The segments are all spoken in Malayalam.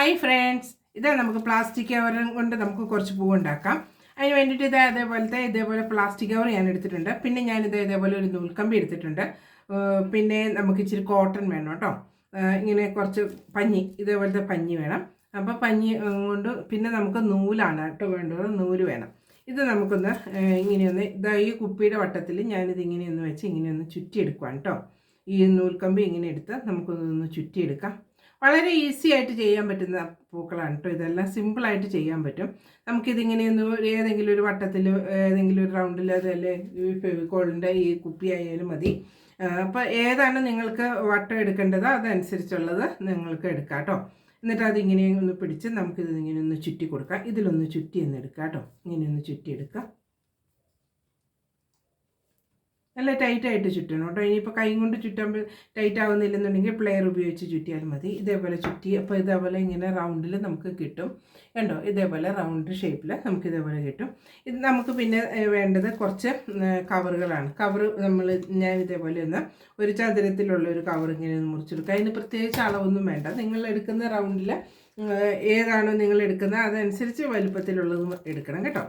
ഹായ് ഫ്രണ്ട്സ് ഇതാ നമുക്ക് പ്ലാസ്റ്റിക് കവർ കൊണ്ട് നമുക്ക് കുറച്ച് പൂ ഉണ്ടാക്കാം. അതിന് വേണ്ടിയിട്ട് ഇത് അതേപോലത്തെ ഇതേപോലെ പ്ലാസ്റ്റിക് കവർ ഞാൻ എടുത്തിട്ടുണ്ട്. പിന്നെ ഞാനിത് ഇതേപോലെ ഒരു നൂൽക്കമ്പി എടുത്തിട്ടുണ്ട്. പിന്നെ നമുക്ക് ഇച്ചിരി കോട്ടൺ വേണം കേട്ടോ. ഇങ്ങനെ കുറച്ച് പഞ്ഞി ഇതേപോലത്തെ പഞ്ഞി വേണം. അപ്പോൾ പഞ്ഞി കൊണ്ട് പിന്നെ നമുക്ക് നൂലാണ് കേട്ടോ വേണ്ടത്. നൂൽ വേണം. ഇത് നമുക്കൊന്ന് ഇങ്ങനെയൊന്ന് ഇതാ ഈ കുപ്പിയുടെ വട്ടത്തിൽ ഞാനിത് ഇങ്ങനെയൊന്ന് വെച്ച് ഇങ്ങനെയൊന്ന് ചുറ്റിയെടുക്കുവാണ് കേട്ടോ. ഈ നൂൽക്കമ്പി ഇങ്ങനെ എടുത്ത് നമുക്കൊന്ന് ചുറ്റിയെടുക്കാം. വളരെ ഈസി ആയിട്ട് ചെയ്യാൻ പറ്റുന്ന പൂക്കളാണ് കേട്ടോ ഇതെല്ലാം സിമ്പിളായിട്ട് ചെയ്യാൻ പറ്റും. നമുക്കിതിങ്ങനെ ഒന്ന് ഒരു ഏതെങ്കിലും ഒരു വട്ടത്തിൽ ഏതെങ്കിലും ഒരു റൗണ്ടിൽ അതല്ലേ ഈ ഫെവിക്കോളിന്റെ ഈ കുപ്പി ആയാലും മതി. അപ്പോൾ ഏതാണ് നിങ്ങൾക്ക് വട്ടം എടുക്കേണ്ടത്? അതനുസരിച്ചുള്ളത് നിങ്ങൾക്ക് എടുക്കാം കേട്ടോ എന്നിട്ട് അതിങ്ങനെ ഒന്ന് പിടിച്ച് നമുക്കിത് ഇങ്ങനെ ഒന്ന് ചുറ്റി കൊടുക്കാം. ഇതിലൊന്ന് ചുറ്റി ഒന്ന് എടുക്കാം കേട്ടോ ഇങ്ങനെ ഒന്ന് ചുറ്റി എടുക്കാം നല്ല ടൈറ്റായിട്ട് ചുറ്റണം കേട്ടോ. ഇനിയിപ്പോൾ കൈ കൊണ്ട് ചുറ്റുമ്പോൾ ടൈറ്റ് ആവുന്നില്ലെന്നുണ്ടെങ്കിൽ പ്ലെയർ ഉപയോഗിച്ച് ചുറ്റിയാൽ മതി. ഇതേപോലെ ചുറ്റി അപ്പോൾ ഇതേപോലെ ഇങ്ങനെ റൗണ്ടിൽ നമുക്ക് കിട്ടും. കണ്ടോ? ഇതേപോലെ റൗണ്ട് ഷേപ്പിൽ നമുക്ക് ഇതേപോലെ കിട്ടും. ഇത് നമുക്ക് പിന്നെ വേണ്ടത് കുറച്ച് കവറുകളാണ് കവർ നമ്മൾ ഞാൻ ഇതേപോലെ ഒന്ന് ഒരു ചതുരത്തിലുള്ള ഒരു കവർ ഇങ്ങനെ മുറിച്ചെടുക്കുക അതിന് പ്രത്യേകിച്ച് അളവൊന്നും വേണ്ട. നിങ്ങൾ എടുക്കുന്ന റൗണ്ടിൽ ഏതാണോ നിങ്ങൾ എടുക്കുന്നത് അതനുസരിച്ച് വലുപ്പത്തിലുള്ളത് എടുക്കണം കേട്ടോ.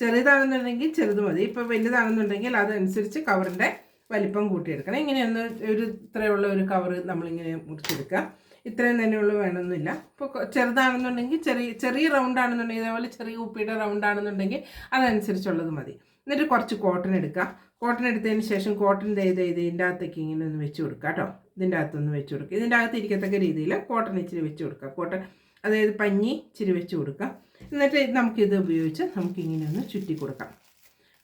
ചെറുതാണെന്നുണ്ടെങ്കിൽ ചെറുത് മതി. ഇപ്പോൾ വലുതാണെന്നുണ്ടെങ്കിൽ അതനുസരിച്ച് കവറിന്റെ വലിപ്പം കൂട്ടിയെടുക്കണം. ഇങ്ങനെയൊന്ന് ഒരു ഇത്രയുള്ള ഒരു കവറ് നമ്മളിങ്ങനെ മുറിച്ചെടുക്കുക. ഇത്രയും തന്നെയുള്ളൂ വേണമെന്നില്ല. ഇപ്പോൾ ചെറുതാണെന്നുണ്ടെങ്കിൽ ചെറിയ ചെറിയ റൗണ്ട് ആണെന്നുണ്ടെങ്കിൽ ഇതേപോലെ ചെറിയ ഉപ്പിയുടെ റൗണ്ട് ആണെന്നുണ്ടെങ്കിൽ അതനുസരിച്ചുള്ളത് മതി. എന്നിട്ട് കുറച്ച് കോട്ടൺ എടുക്കുക. കോട്ടൺ എടുത്തതിന് ശേഷം കോട്ടൺ ചെയ്ത് ചെയ്ത് ഇതിന്റെ അകത്തേക്ക് ഇങ്ങനെ ഒന്ന് വെച്ച് കൊടുക്കുക കേട്ടോ. ഇതിന്റെ അകത്തൊന്ന് വെച്ച് കൊടുക്കുക. ഇതിന്റെ അകത്ത് ഇരിക്കത്തക്ക രീതിയിൽ കോട്ടൺ ഇച്ചിരി വെച്ച് കൊടുക്കുക. കോട്ടൺ അതായത് പഞ്ഞി ഇച്ചിരി വെച്ച് കൊടുക്കുക. എന്നിട്ട് നമുക്കിത് ഉപയോഗിച്ച് നമുക്കിങ്ങനെ ഒന്ന് ചുറ്റി കൊടുക്കാം.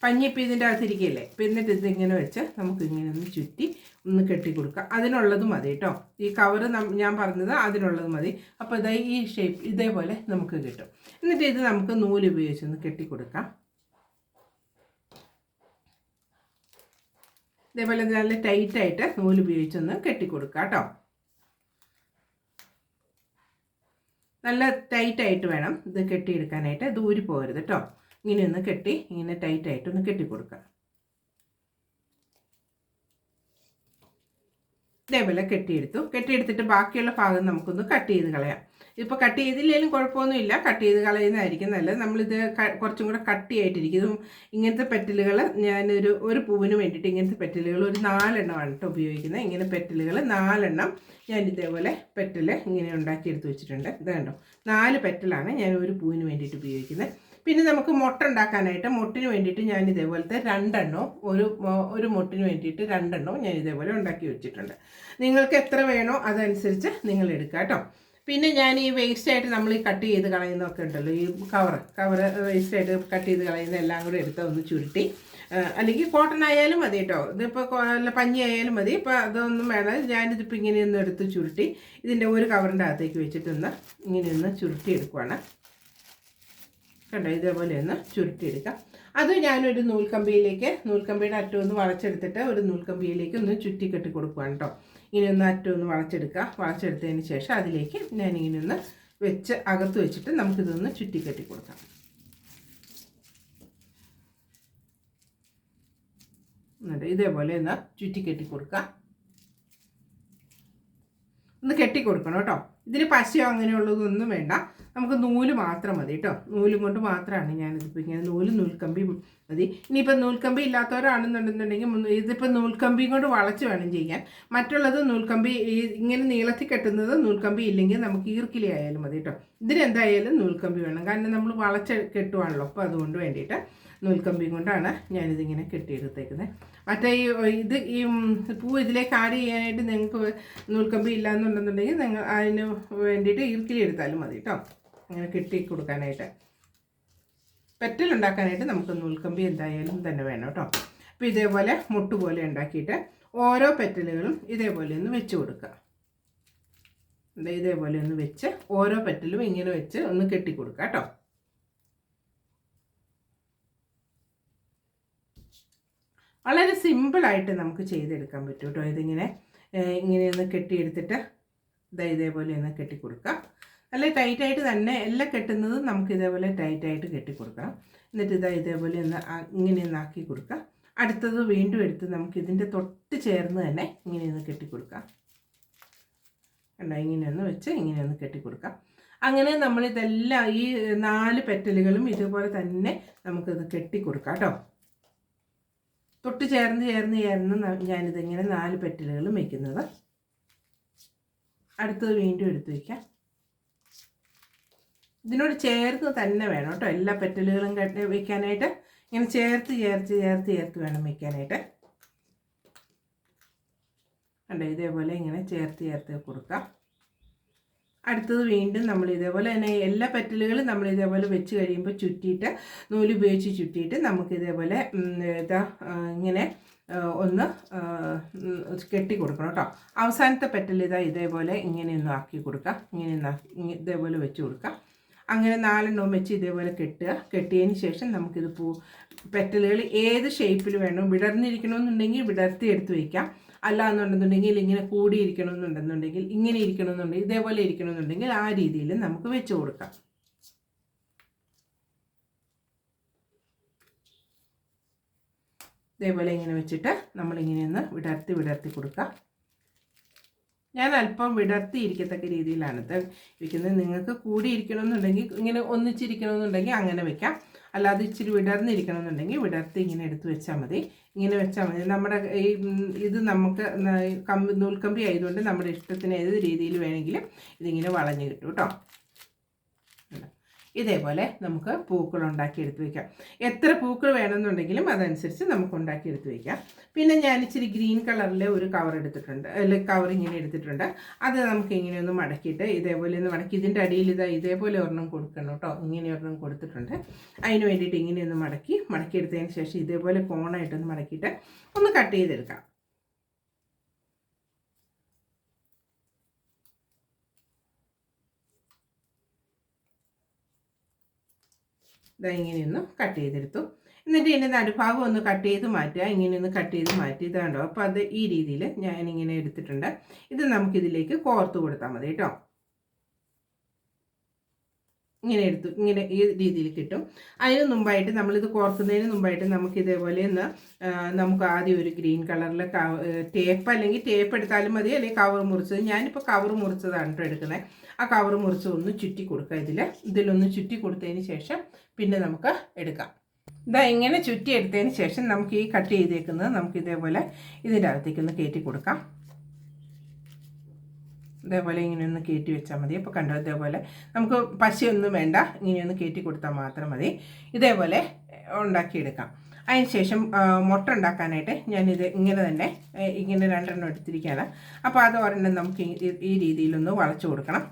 പഞ്ഞി ഇപ്പം ഇതിന്റെ അകത്ത് ഇരിക്കുകയല്ലേ അപ്പോൾ എന്നിട്ട് ഇതിങ്ങനെ വെച്ച് നമുക്കിങ്ങനെ ഒന്ന് ചുറ്റി ഒന്ന് കെട്ടി കൊടുക്കാം. അതിനുള്ളത് മതി കേട്ടോ. ഈ കവറ് ഞാൻ പറഞ്ഞത് അതിനുള്ളത് മതി. അപ്പോൾ ഇതായി ഈ ഷേപ്പ് ഇതേപോലെ നമുക്ക് കിട്ടും. എന്നിട്ട് ഇത് നമുക്ക് നൂൽ ഉപയോഗിച്ച് ഒന്ന് കെട്ടി കൊടുക്കാം. ഇതേപോലെ നല്ല ടൈറ്റായിട്ട് നൂൽ ഉപയോഗിച്ചൊന്ന് കെട്ടി കൊടുക്കുക കേട്ടോ. നല്ല ടൈറ്റായിട്ട് വേണം ഇത് കെട്ടിയെടുക്കാനായിട്ട്. ദൂരി പോകരുത് കേട്ടോ ഇങ്ങനെ ഒന്ന് കെട്ടി ഇങ്ങനെ ടൈറ്റായിട്ട് ഒന്ന് കെട്ടി കൊടുക്കുക. ഇതേപോലെ കെട്ടിയെടുത്തു. കെട്ടിയെടുത്തിട്ട് ബാക്കിയുള്ള ഭാഗം നമുക്കൊന്ന് കട്ട് ചെയ്ത് കളയാം. ഇപ്പോൾ കട്ട് ചെയ്തില്ലെങ്കിലും കുഴപ്പമൊന്നുമില്ല. കട്ട് ചെയ്ത് കളയുന്നതായിരിക്കും നല്ലത്. നമ്മളിത് കുറച്ചും കൂടെ കട്ടിയായിട്ടിരിക്കും. ഇതും ഇങ്ങനത്തെ പെറ്റലുകൾ ഞാനൊരു ഒരു പൂവിന് വേണ്ടിയിട്ട് ഇങ്ങനത്തെ പെറ്റലുകൾ ഒരു നാലെണ്ണമാണ് കേട്ടോ ഉപയോഗിക്കുന്നത്. ഇങ്ങനെ പെറ്റലുകൾ നാലെണ്ണം ഞാൻ ഇതേപോലെ പെറ്റൽ ഇങ്ങനെ ഉണ്ടാക്കിയെടുത്ത് വെച്ചിട്ടുണ്ട്. ഇത് കണ്ടോ? നാല് പെറ്റലാണ് ഞാൻ ഒരു പൂവിന് വേണ്ടിയിട്ട് ഉപയോഗിക്കുന്നത്. പിന്നെ നമുക്ക് മുട്ട ഉണ്ടാക്കാനായിട്ട് മുട്ടിന് വേണ്ടിയിട്ട് ഞാൻ ഇതേപോലത്തെ രണ്ടെണ്ണോ ഒരു ഒരു മുട്ടിന് വേണ്ടിയിട്ട് രണ്ടെണ്ണോ ഞാൻ ഇതേപോലെ ഉണ്ടാക്കി വെച്ചിട്ടുണ്ട്. നിങ്ങൾക്ക് എത്ര വേണോ അതനുസരിച്ച് നിങ്ങൾ എടുക്കുക കേട്ടോ പിന്നെ ഞാൻ ഈ വേസ്റ്റ് ആയിട്ട് നമ്മൾ ഈ കട്ട് ചെയ്ത് കളയുന്നതൊക്കെ ഉണ്ടല്ലോ ഈ കവർ കവർ വേസ്റ്റ് ആയിട്ട് കട്ട് ചെയ്ത് കളയുന്ന എല്ലാം കൂടെ എടുത്ത് ഒന്ന് ചുരുട്ടി അല്ലെങ്കിൽ കോട്ടൺ ആയാലും മതി കേട്ടോ ഇതിപ്പോൾ നല്ല പഞ്ഞി ആയാലും മതി. ഇപ്പോൾ അതൊന്നും വേണം ഞാനിതിപ്പോൾ ഇങ്ങനെയൊന്ന് എടുത്ത് ചുരുട്ടി ഇതിന്റെ ഒരു കവറിന്റെ അകത്തേക്ക് വെച്ചിട്ടൊന്ന് ഇങ്ങനെയൊന്ന് ചുരുട്ടി എടുക്കുവാണ്. കണ്ടോ? ഇതേപോലെ ഒന്ന് ചുരുട്ടിയെടുക്കാം അത് ഞാനൊരു നൂൽക്കമ്പിയിലേക്ക് നൂൽക്കമ്പിയുടെ അറ്റം ഒന്ന് വളച്ചെടുത്തിട്ട് ഒരു നൂൽക്കമ്പിയിലേക്ക് ഒന്ന് ചുറ്റി കെട്ടി കൊടുക്കുകയാണ് കേട്ടോ ഇങ്ങനെ ഒന്ന് അറ്റം ഒന്ന് വളച്ചെടുക്കുക. വളച്ചെടുത്തതിന് ശേഷം അതിലേക്ക് ഞാനിങ്ങനെ ഒന്ന് വെച്ച് അകത്ത് വെച്ചിട്ട് നമുക്കിതൊന്ന് ചുറ്റി കെട്ടി കൊടുക്കാം. എന്നിട്ട് ഇതേപോലെ ഒന്ന് ചുറ്റി കെട്ടി കൊടുക്കുക. ഒന്ന് കെട്ടി കൊടുക്കണം കേട്ടോ. ഇതിന് പശയോ അങ്ങനെയുള്ളതൊന്നും വേണ്ട. നമുക്ക് നൂൽ മാത്രം മതി കേട്ടോ നൂലും കൊണ്ട് മാത്രമാണ് ഞാനിതിപ്പോൾ ഇങ്ങനെ നൂൽ നൂൽക്കമ്പി മതി. ഇനിയിപ്പോൾ നൂൽക്കമ്പി ഇല്ലാത്തവരാണെന്നുണ്ടെന്നുണ്ടെങ്കിൽ ഇതിപ്പോൾ നൂൽക്കമ്പിയും കൊണ്ട് വളച്ച് വേണം ചെയ്യാൻ. മറ്റുള്ളത് നൂൽക്കമ്പി ഇങ്ങനെ നീളത്തിൽ കെട്ടുന്നത് നൂൽക്കമ്പി ഇല്ലെങ്കിൽ നമുക്ക് ഈർക്കിലി ആയാലും മതി കേട്ടോ ഇതിനെന്തായാലും നൂൽക്കമ്പി വേണം. കാരണം നമ്മൾ വളച്ച് കെട്ടുവാണല്ലോ. അപ്പോൾ അതുകൊണ്ട് വേണ്ടിയിട്ട് നൂൽക്കമ്പി കൊണ്ടാണ് ഞാനിതിങ്ങനെ കെട്ടിയെടുത്തേക്കുന്നത് മറ്റേ ഈ ഇത് ഈ പൂ ഇതിലേക്ക് ആഡ് ചെയ്യാനായിട്ട് നിങ്ങൾക്ക് നൂൽക്കമ്പി ഇല്ലയെന്നുണ്ടെന്നുണ്ടെങ്കിൽ നിങ്ങൾ അതിന് വേണ്ടിയിട്ട് ഈർക്കിലി എടുത്താലും മതി കേട്ടോ അങ്ങനെ കെട്ടി കൊടുക്കാനായിട്ട്. പെറ്റൽ ഉണ്ടാക്കാനായിട്ട് നമുക്ക് നൂൽക്കമ്പി എന്തായാലും തന്നെ വേണം കേട്ടോ അപ്പോൾ ഇതേപോലെ മുട്ട് പോലെ ഉണ്ടാക്കിയിട്ട് ഓരോ പെറ്റലുകളും ഇതേപോലെ ഒന്ന് വെച്ച് കൊടുക്കുക ഇതേപോലെ ഒന്ന് വെച്ച് ഓരോ പെറ്റലും ഇങ്ങനെ വെച്ച് ഒന്ന് കെട്ടി കേട്ടോ വളരെ സിമ്പിളായിട്ട് നമുക്ക് ചെയ്തെടുക്കാൻ പറ്റും കേട്ടോ. ഇതിങ്ങനെ ഇങ്ങനെ ഒന്ന് കെട്ടിയെടുത്തിട്ട് ഇതാ ഇതേപോലെ ഒന്ന് കെട്ടി കൊടുക്കാം നല്ല ടൈറ്റായിട്ട് തന്നെ എല്ലാം കെട്ടുന്നതും നമുക്ക് ഇതേപോലെ ടൈറ്റായിട്ട് കെട്ടി കൊടുക്കാം എന്നിട്ട് ഇതാ ഇതേപോലെ ഒന്ന് ഇങ്ങനെയൊന്ന് ആക്കി കൊടുക്കാം. അടുത്തത് വീണ്ടും എടുത്ത് നമുക്ക് ഇതിന്റെ തൊട്ട് ചേർന്ന് തന്നെ ഇങ്ങനെ ഒന്ന് കെട്ടി കൊടുക്കാം കണ്ടോ ഇങ്ങനെയൊന്ന് വെച്ച് ഇങ്ങനെയൊന്ന് കെട്ടി കൊടുക്കാം അങ്ങനെ നമ്മൾ ഇതെല്ലാം ഈ നാല് പെറ്റലുകളും ഇതുപോലെ തന്നെ നമുക്കിത് കെട്ടിക്കൊടുക്കാം കേട്ടോ. തൊട്ട് ചേർന്ന് ചേർന്ന് ചേർന്ന് ഞാനിതിങ്ങനെ നാല് പെറ്റലുകളും വയ്ക്കുന്നത്. അടുത്തത് വീണ്ടും എടുത്ത് വയ്ക്കാം. ഇതിനോട് ചേർത്ത് തന്നെ വേണം കേട്ടോ. എല്ലാ പെറ്റലുകളും കെട്ടി വെക്കാനായിട്ട് ഇങ്ങനെ ചേർത്ത് ചേർത്ത് ചേർത്ത് ചേർത്ത് വേണം വയ്ക്കാനായിട്ട്. കണ്ടോ ഇതേപോലെ ഇങ്ങനെ ചേർത്ത് ചേർത്ത് കൊടുക്കാം. അടുത്തത് വീണ്ടും നമ്മൾ ഇതേപോലെ തന്നെ എല്ലാ പെറ്റലുകളും നമ്മൾ ഇതേപോലെ വെച്ച് കഴിയുമ്പോൾ ചുറ്റിയിട്ട് നൂൽ ഉപയോഗിച്ച് ചുറ്റിയിട്ട് നമുക്ക് ഇതേപോലെ ഇതാ ഇങ്ങനെ ഒന്ന് കെട്ടി കൊടുക്കണം കേട്ടോ. അവസാനത്തെ പെറ്റൽ ഇതാ ഇതേപോലെ ഇങ്ങനെ ഒന്ന് ആക്കി കൊടുക്കാം. ഇങ്ങനെ ഇതേപോലെ വെച്ച് കൊടുക്കാം. അങ്ങനെ നാലെണ്ണവും വെച്ച് ഇതേപോലെ കെട്ടുക. കെട്ടിയതിന് ശേഷം നമുക്കിത് പൂ പെറ്റലുകൾ ഏത് ഷേപ്പിൽ വേണം വിടർന്നിരിക്കണമെന്നുണ്ടെങ്കിൽ വിടർത്തി എടുത്ത് വയ്ക്കാം. അല്ല എന്നുണ്ടെന്നുണ്ടെങ്കിൽ ഇങ്ങനെ കൂടിയിരിക്കണമെന്നുണ്ടെന്നുണ്ടെങ്കിൽ ഇങ്ങനെ ഇരിക്കണമെന്നുണ്ടെങ്കിൽ ഇതേപോലെ ഇരിക്കണമെന്നുണ്ടെങ്കിൽ ആ രീതിയിൽ നമുക്ക് വെച്ച് കൊടുക്കാം. ഇതേപോലെ ഇങ്ങനെ വെച്ചിട്ട് നമ്മളിങ്ങനെ ഒന്ന് വിടർത്തി വിടർത്തി കൊടുക്കാം. ഞാൻ അല്പം വിടർത്തി ഇരിക്കത്തക്ക രീതിയിലാണ് ഇരിക്കുന്നത്. നിങ്ങൾക്ക് കൂടി ഇരിക്കണമെന്നുണ്ടെങ്കിൽ ഇങ്ങനെ ഒന്നിച്ചിരിക്കണമെന്നുണ്ടെങ്കിൽ അങ്ങനെ വെക്കാം. അല്ലാതെ ഇച്ചിരി വിടർന്നിരിക്കണം എന്നുണ്ടെങ്കിൽ വിടർത്തി ഇങ്ങനെ എടുത്ത് വെച്ചാൽ മതി. ഇങ്ങനെ വെച്ചാൽ മതി. നമ്മുടെ ഈ ഇത് നമുക്ക് കമ്പി നൂൽക്കമ്പി ആയതുകൊണ്ട് നമ്മുടെ ഇഷ്ടത്തിന് ഏത് രീതിയിൽ വേണമെങ്കിലും ഇതിങ്ങനെ വളഞ്ഞ് കിട്ടും കേട്ടോ. ഇതേപോലെ നമുക്ക് പൂക്കൾ ഉണ്ടാക്കി എടുത്ത് വയ്ക്കാം എത്ര പൂക്കൾ വേണമെന്നുണ്ടെങ്കിലും അതനുസരിച്ച് നമുക്ക് ഉണ്ടാക്കി എടുത്ത് വയ്ക്കാം പിന്നെ ഞാൻ ഇച്ചിരി ഗ്രീൻ കളറിലെ ഒരു കവർ എടുത്തിട്ടുണ്ട്. അല്ലെങ്കിൽ കവർ ഇങ്ങനെ എടുത്തിട്ടുണ്ട്. അത് നമുക്ക് ഇങ്ങനെ ഒന്ന് മടക്കിയിട്ട് ഇതേപോലെ ഒന്ന് മടക്കി. ഇതിന്റെ അടിയിൽ ഇതാ ഇതേപോലെ ഒരെണ്ണം കൊടുക്കണം കേട്ടോ. ഇങ്ങനെ ഒരെണ്ണം കൊടുത്തിട്ടുണ്ട്. അതിന് വേണ്ടിയിട്ട് ഇങ്ങനെ ഒന്ന് മടക്കി മടക്കിയെടുത്തതിന് ശേഷം ഇതേപോലെ കോണായിട്ടൊന്ന് മടക്കിയിട്ട് ഒന്ന് കട്ട് ചെയ്തെടുക്കാം. ഇതാ ഇങ്ങനെയൊന്ന് കട്ട് ചെയ്തെടുത്തു. എന്നിട്ട് ഇതിന്റെ നടുഭാഗം ഒന്ന് കട്ട് ചെയ്ത് മാറ്റുക. ഇങ്ങനെ ഒന്ന് കട്ട് ചെയ്ത് മാറ്റി ഇതാണ്ടോ. അപ്പോൾ അത് ഈ രീതിയിൽ ഞാനിങ്ങനെ എടുത്തിട്ടുണ്ട്. ഇത് നമുക്കിതിലേക്ക് കോർത്ത് കൊടുത്താൽ മതി കേട്ടോ. ഇങ്ങനെ എടുത്തു. ഇങ്ങനെ ഈ രീതിയിൽ കിട്ടും. അതിന് മുമ്പായിട്ട് നമ്മളിത് കോർക്കുന്നതിന് മുമ്പായിട്ട് നമുക്ക് ഇതേപോലെ ഒന്ന് നമുക്ക് ആദ്യം ഒരു ഗ്രീൻ കളറിൽ ടേപ്പ് അല്ലെങ്കിൽ ടേപ്പ് എടുത്താലും മതി. അല്ലെങ്കിൽ കവർ മുറിച്ചത്. ഞാനിപ്പോൾ കവർ മുറിച്ചതാണ് കേട്ടോ എടുക്കുന്നത്. ആ കവർ മുറിച്ച് ഒന്ന് ചുറ്റി കൊടുക്കുക ഇതിൽ. ഇതിലൊന്ന് ചുറ്റി കൊടുത്തതിന് ശേഷം പിന്നെ നമുക്ക് എടുക്കാം. ഇതാ ഇങ്ങനെ ചുറ്റി എടുത്തതിന് ശേഷം നമുക്ക് ഈ കട്ട് ചെയ്തേക്കുന്നത് നമുക്ക് ഇതേപോലെ ഇതിന്റെ അകത്തേക്ക് ഒന്ന് കയറ്റി കൊടുക്കാം. ഇതേപോലെ ഇങ്ങനെ ഒന്ന് കയറ്റി വെച്ചാൽ മതി. അപ്പോൾ കണ്ടോ ഇതേപോലെ നമുക്ക് പശയൊന്നും വേണ്ട. ഇങ്ങനെയൊന്ന് കയറ്റി കൊടുത്താൽ മാത്രം മതി. ഇതേപോലെ ഉണ്ടാക്കിയെടുക്കാം. അതിന് ശേഷം ആ, മുട്ട ഉണ്ടാക്കാനായിട്ട് ഞാനിത് ഇങ്ങനെ തന്നെ ഇങ്ങനെ രണ്ടെണ്ണം എടുത്തിരിക്കുകയാണ്. അപ്പോൾ അത് ഒരെണ്ണം നമുക്ക് ഈ രീതിയിലൊന്ന് വളച്ചു കൊടുക്കണം.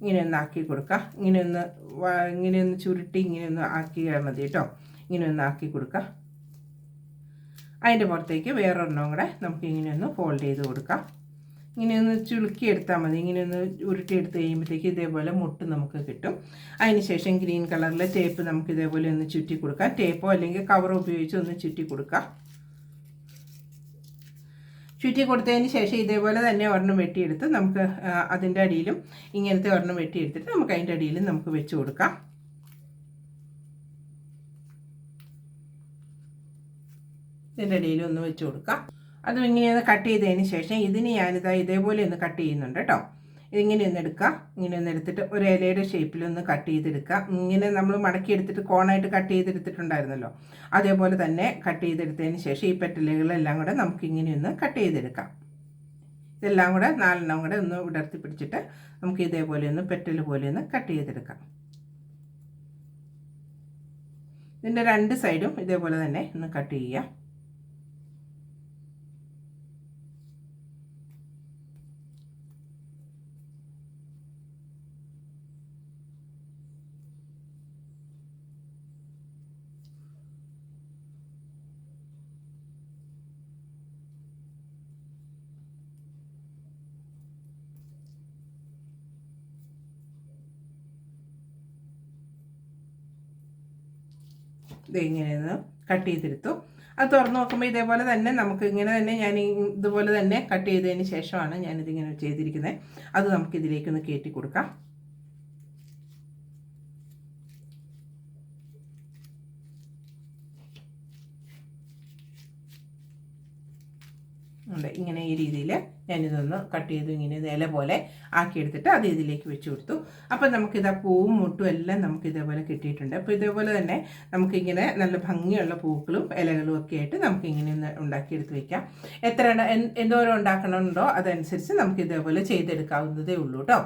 ഇങ്ങനെ ഒന്ന് ആക്കി കൊടുക്കുക ഇങ്ങനെ ഒന്ന് ഇങ്ങനെ ഒന്ന് ചുരുട്ടി ഇങ്ങനെ ഒന്ന് ആക്കിയാൽ മതി കേട്ടോ. ഇങ്ങനെ ഒന്ന് ആക്കി കൊടുക്കുക അതിന്റെ പുറത്തേക്ക് വേറൊരെണ്ണം കൂടെ നമുക്ക് ഇങ്ങനെ ഒന്ന് ഫോൾഡ് ചെയ്ത് കൊടുക്കാം. ഇങ്ങനെ ഒന്ന് ചുളുക്കി എടുത്താൽ മതി. ഇങ്ങനെ ഒന്ന് ഉരുട്ടി എടുത്ത് കഴിയുമ്പോഴത്തേക്ക് ഇതേപോലെ മുട്ട് നമുക്ക് കിട്ടും. അതിന് ശേഷം ഗ്രീൻ കളറിലെ ടേപ്പ് നമുക്ക് ഇതേപോലെ ഒന്ന് ചുറ്റി കൊടുക്കാം. ടേപ്പോ അല്ലെങ്കിൽ കവറോ ഉപയോഗിച്ച് ഒന്ന് ചുറ്റി കൊടുക്കാം. ചുറ്റി കൊടുത്തതിന് ശേഷം ഇതേപോലെ തന്നെ ഒരെണ്ണം വെട്ടിയെടുത്ത് നമുക്ക് അതിന്റെ അടിയിലും ഇങ്ങനത്തെ ഒരെണ്ണം വെട്ടിയെടുത്തിട്ട് നമുക്ക് അതിന്റെ അടിയിലും നമുക്ക് വെച്ച് കൊടുക്കാം. ഇതിന്റെ അടിയിലും ഒന്ന് വെച്ച് കൊടുക്കാം. അതും ഇങ്ങനെയൊന്ന് കട്ട് ചെയ്തതിന് ശേഷം ഇതിന് ഞാനിതാ ഇതേപോലെ ഒന്ന് കട്ട് ചെയ്യുന്നുണ്ട് കേട്ടോ. ഇതിങ്ങനെ ഒന്ന് എടുക്കുക ഇങ്ങനെ ഒന്ന് എടുത്തിട്ട് ഒരു ഇലയുടെ ഷേപ്പിൽ ഒന്ന് കട്ട് ചെയ്തെടുക്കുക ഇങ്ങനെ നമ്മൾ മടക്കി എടുത്തിട്ട് കോണായിട്ട് കട്ട് ചെയ്തെടുത്തിട്ടുണ്ടായിരുന്നല്ലോ. അതേപോലെ തന്നെ കട്ട് ചെയ്തെടുത്തതിന് ശേഷം ഈ പെറ്റലുകളെല്ലാം കൂടെ നമുക്ക് ഇങ്ങനെ ഒന്ന് കട്ട് ചെയ്തെടുക്കാം. ഇതെല്ലാം കൂടെ നാലെണ്ണം കൂടെ ഒന്ന് വിടർത്തി പിടിച്ചിട്ട് നമുക്ക് ഇതേപോലെ ഒന്ന് പെറ്റൽ പോലെ ഒന്ന് കട്ട് ചെയ്തെടുക്കാം. ഇതിന്റെ രണ്ട് സൈഡും ഇതേപോലെ തന്നെ ഒന്ന് കട്ട് ചെയ്യാം ഇത് ഇങ്ങനെയൊന്ന് കട്ട് ചെയ്തെടുത്തു അത് തുറന്ന് നോക്കുമ്പോൾ ഇതേപോലെ തന്നെ നമുക്ക് ഇങ്ങനെ തന്നെ ഞാൻ ഇതുപോലെ തന്നെ കട്ട് ചെയ്തതിന് ശേഷമാണ് ഞാനിതിങ്ങനെ ചെയ്തിരിക്കുന്നത് അത് നമുക്ക് ഇതിലേക്കൊന്ന് കയറ്റി കൊടുക്കാം. ഇങ്ങനെ ഈ രീതിയിൽ ഞാനിതൊന്ന് കട്ട് ചെയ്തു ഇങ്ങനെ ഇല പോലെ ആക്കിയെടുത്തിട്ട് അത് ഇതിലേക്ക് വെച്ച് കൊടുത്തു. അപ്പം നമുക്കിത് പൂവും മുട്ടും എല്ലാം നമുക്ക് ഇതേപോലെ കിട്ടിയിട്ടുണ്ട്. അപ്പോൾ ഇതേപോലെ തന്നെ നമുക്കിങ്ങനെ നല്ല ഭംഗിയുള്ള പൂക്കളും ഇലകളും ഒക്കെ ആയിട്ട് നമുക്കിങ്ങനെ ഒന്ന് ഉണ്ടാക്കിയെടുത്ത് വെക്കാം. എത്ര എന്തോരം ഉണ്ടാക്കണമുണ്ടോ അതനുസരിച്ച് നമുക്ക് ഇതേപോലെ ചെയ്തെടുക്കാവുന്നതേ ഉള്ളൂ കേട്ടോ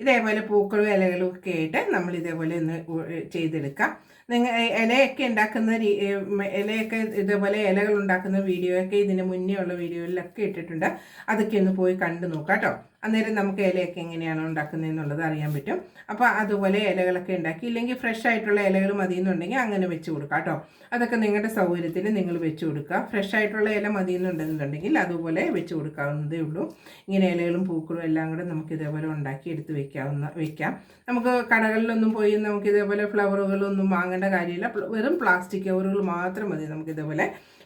ഇതേപോലെ പൂക്കളും ഇലകളും ഒക്കെ ആയിട്ട് നമ്മൾ ഇതേപോലെ ഒന്ന് ചെയ്തെടുക്കാം. നിങ്ങൾ ഇലയൊക്കെ ഉണ്ടാക്കുന്ന ഇലയൊക്കെ ഇതേപോലെ ഇലകൾ ഉണ്ടാക്കുന്ന വീഡിയോ ഒക്കെ ഇതിന് മുന്നേ ഉള്ള വീഡിയോയിലൊക്കെ ഇട്ടിട്ടുണ്ട്. അതൊക്കെ ഒന്ന് പോയി കണ്ടു നോക്കാം കേട്ടോ അന്നേരം നമുക്ക് ഇലയൊക്കെ എങ്ങനെയാണ് ഉണ്ടാക്കുന്നത് എന്നുള്ളത് അറിയാൻ പറ്റും. അപ്പോൾ അതുപോലെ ഇലകളൊക്കെ ഉണ്ടാക്കി ഇല്ലെങ്കിൽ ഫ്രഷ് ആയിട്ടുള്ള ഇലകൾ മതി എന്നുണ്ടെങ്കിൽ അങ്ങനെ വെച്ച് കൊടുക്കാം കേട്ടോ അതൊക്കെ നിങ്ങളുടെ സൗകര്യത്തിന് നിങ്ങൾ വെച്ച് കൊടുക്കുക ഫ്രഷ് ആയിട്ടുള്ള ഇല മതി എന്നുണ്ടെന്നുണ്ടെങ്കിൽ അതുപോലെ വെച്ച് കൊടുക്കാവുന്നതേ ഉള്ളൂ. ഇങ്ങനെ ഇലകളും പൂക്കളും എല്ലാം കൂടെ നമുക്ക് ഇതേപോലെ ഉണ്ടാക്കി എടുത്ത് വെക്കാവുന്ന വെക്കാം. നമുക്ക് കടകളിലൊന്നും പോയി നമുക്ക് ഇതേപോലെ ഫ്ലവറുകളൊന്നും വാങ്ങേണ്ട കാര്യമില്ല. വെറും പ്ലാസ്റ്റിക് കവറുകൾ മാത്രം മതി നമുക്ക് ഇതേപോലെ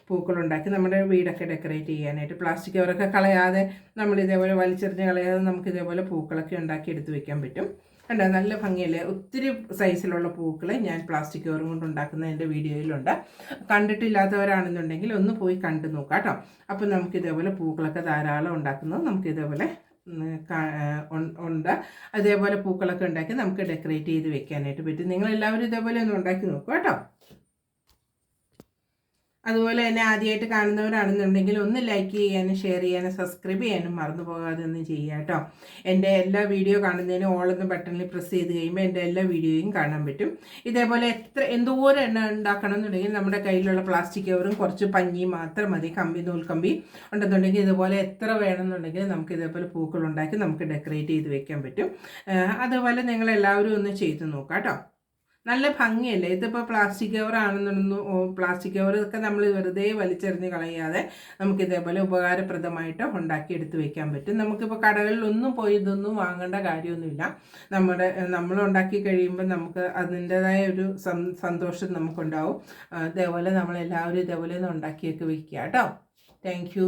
പൂക്കളുണ്ടാക്കി നമ്മുടെ വീടൊക്കെ ഡെക്കറേറ്റ് ചെയ്യാനായിട്ട്. പ്ലാസ്റ്റിക് കവറൊക്കെ കളയാതെ നമ്മൾ ഇതേപോലെ വലിച്ചെറിഞ്ഞ് കളയാതെ നമുക്ക് ഇതേപോലെ പൂക്കളൊക്കെ ഉണ്ടാക്കി എടുത്തു വെക്കാൻ പറ്റും. കണ്ടോ? നല്ല ഭംഗിയല്ലേ? ഒത്തിരി സൈസിലുള്ള പൂക്കൾ ഞാൻ പ്ലാസ്റ്റിക് കവറും കൊണ്ട് ഉണ്ടാക്കുന്ന എന്റെ വീഡിയോയിലുണ്ട്. കണ്ടിട്ടില്ലാത്തവരാണെന്നുണ്ടെങ്കിൽ ഒന്ന് പോയി കണ്ടു നോക്കാം കേട്ടോ അപ്പോൾ നമുക്ക് ഇതേപോലെ പൂക്കളൊക്കെ ധാരാളം ഉണ്ടാക്കുന്നത് നമുക്ക് ഇതേപോലെ ഉണ്ട്. അതേപോലെ പൂക്കളൊക്കെ ഉണ്ടാക്കി നമുക്ക് ഡെക്കറേറ്റ് ചെയ്ത് വെക്കാനായിട്ട് പറ്റും. നിങ്ങളെല്ലാവരും ഇതേപോലെ ഒന്ന് ഉണ്ടാക്കി നോക്കുക കേട്ടോ. അതുപോലെ തന്നെ ആദ്യമായിട്ട് കാണുന്നവരാണെന്നുണ്ടെങ്കിൽ ഒന്ന് ലൈക്ക് ചെയ്യാനും ഷെയർ ചെയ്യാനും സബ്സ്ക്രൈബ് ചെയ്യാനും മറന്നു പോകാതെ ഒന്ന് ചെയ്യുക കേട്ടോ. എന്റെ എല്ലാ വീഡിയോ കാണുന്നതിനും ഓളെന്ന് ബട്ടണിൽ പ്രസ് ചെയ്ത് കഴിയുമ്പോൾ എന്റെ എല്ലാ വീഡിയോയും കാണാൻ പറ്റും. ഇതേപോലെ എത്ര എന്തോരം എണ്ണ ഉണ്ടാക്കണം എന്നുണ്ടെങ്കിൽ നമ്മുടെ കയ്യിലുള്ള പ്ലാസ്റ്റിക് കവറും കുറച്ച് പഞ്ഞി മാത്രം മതി. കമ്പി നൂൽക്കമ്പി ഉണ്ടെന്നുണ്ടെങ്കിൽ ഇതുപോലെ എത്ര വേണമെന്നുണ്ടെങ്കിൽ നമുക്ക് ഇതേപോലെ പൂക്കൾ ഉണ്ടാക്കി നമുക്ക് ഡെക്കറേറ്റ് ചെയ്ത് വെക്കാൻ പറ്റും. അതുപോലെ നിങ്ങൾ എല്ലാവരും ഒന്ന് ചെയ്ത് നോക്കാം കേട്ടോ. നല്ല ഭംഗിയല്ലേ? ഇതിപ്പോൾ പ്ലാസ്റ്റിക് കവർ ആണെന്നുണ്ടെന്ന് പ്ലാസ്റ്റിക് കവർ ഒക്കെ നമ്മൾ വെറുതെ വലിച്ചെറിഞ്ഞ് കളയാതെ നമുക്ക് ഇതേപോലെ ഉപകാരപ്രദമായിട്ട് ഉണ്ടാക്കി എടുത്ത് വെക്കാൻ പറ്റും. നമുക്കിപ്പോൾ കടകളിലൊന്നും പോയി ഇതൊന്നും വാങ്ങേണ്ട കാര്യമൊന്നുമില്ല. നമ്മുടെ നമ്മൾ ഉണ്ടാക്കി കഴിയുമ്പോൾ നമുക്ക് അതിന്റെതായ ഒരു സന്തോഷം നമുക്കുണ്ടാവും. ഇതേപോലെ നമ്മളെല്ലാവരും ഇതേപോലെ ഒന്ന് ഉണ്ടാക്കിയൊക്കെ വയ്ക്കുക കേട്ടോ. താങ്ക്